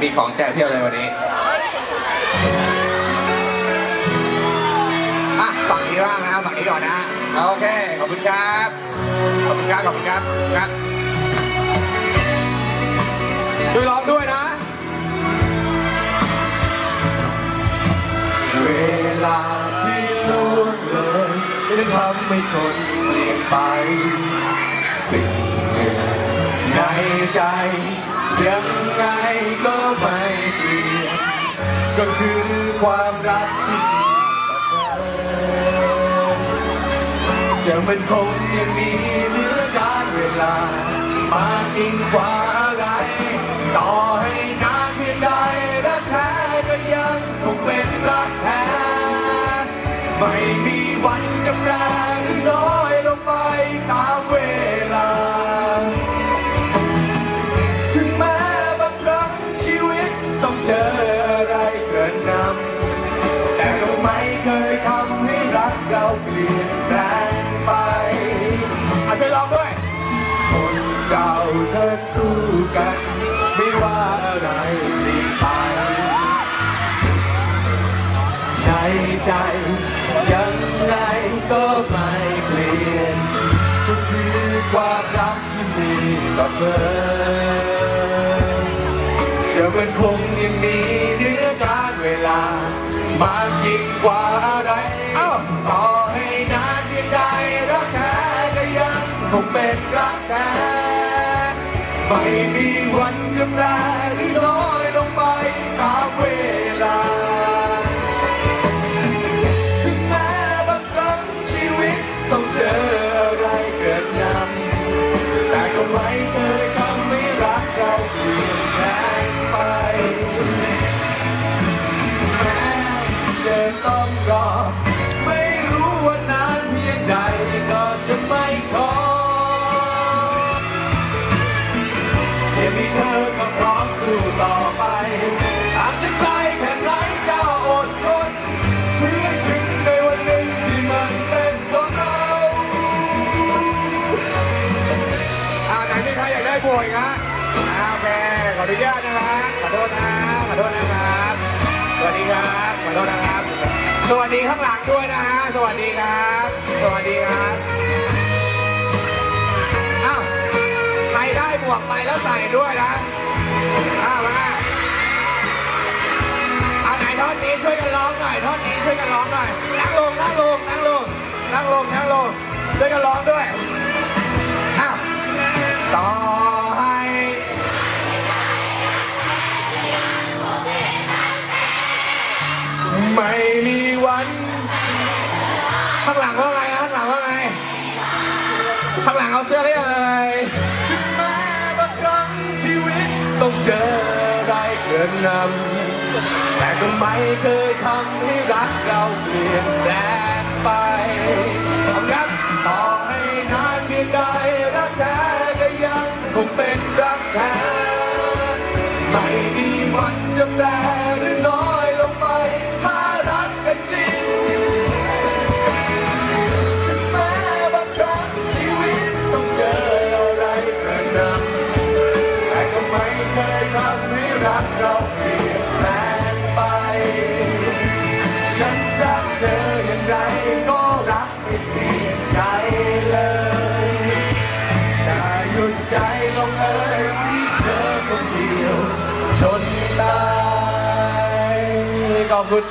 มีของแจกเที่ยวเลยวันนี้อะฝั่งนี้บ้างนะฝั่งนี้ก่อนนะโอเค ขอบคุณครับ ขอบคุณครับ ขอบคุณครับครับช่วยร้องด้วยนะ เวลาที่ล่วงเลยจะทำให้คนเปลี่ยนไป สิ่งหนึ่งในใจ ยังไงก็ไม่เปลี่ยน ก็คือความรักที่มีจะมันคงยังมีเหลือการเวลา มากยิ่งกว่าอะไร ต่อให้นานเพียงใดรักแท้ก็ยังคงเป็นรักแท้ ไม่มีวันจำแรงรือน้อย ต้องเจออะไรเกินนำแต่ก็ไม่เคยทำให้รักเราเปลี่ยนแปลงไปอะช่วยร้องด้วย คนเก่าเธอคู่กัน ไม่ว่าอะไรเปลี่ยนไปในใจ ยังไงก็ไม่เปลี่ยนก็คือความรักที่มีต่อเธอจะมันคง ยังมีเนื้อการเวลามากยิ่งกว่าอะไรเอ้าต่อให้นานเพียงใดรักแท้ก็ยังคงเป็นรักแท้ไม่มีวันจำแรงหรือน้อยลง ใครอยากได้บวยครับโอเคขออนุญาตนะฮะขอโทษนะขอโทษนะครับสวัสดีครับขอโทษนะครับ สวัสดีข้างหลังด้วยนะฮะสวัสดีครับ สวัสดีครับอ้าวใครได้หมวกไปแล้วใส่ด้วยนะอ้าวมาเอาไหนท่อนนี้ช่วยกันร้องหน่อยท่อนนี้ช่วยกันร้องหน่อยนั่งลงนั่งลงนั่งลงนั่งลงนั่งลงช่วยกันร้องด้วย ไม่มีวัน ข้างหลังว่าไงข้างหลังว่าไง ข้างหลังเอาเสื้อได้เลยถึงแม้บางครั้งชีวิตต้องเจออะไรเกินนำแต่ก็ไม่เคยทำให้รักเราเปลี่ยนแปลงไปขอบคุณครับต่อให้นานเพียงใดรักแท้ก็ยังคงเป็นรักแท้ไม่มีวันจำแรง ขอบคุณ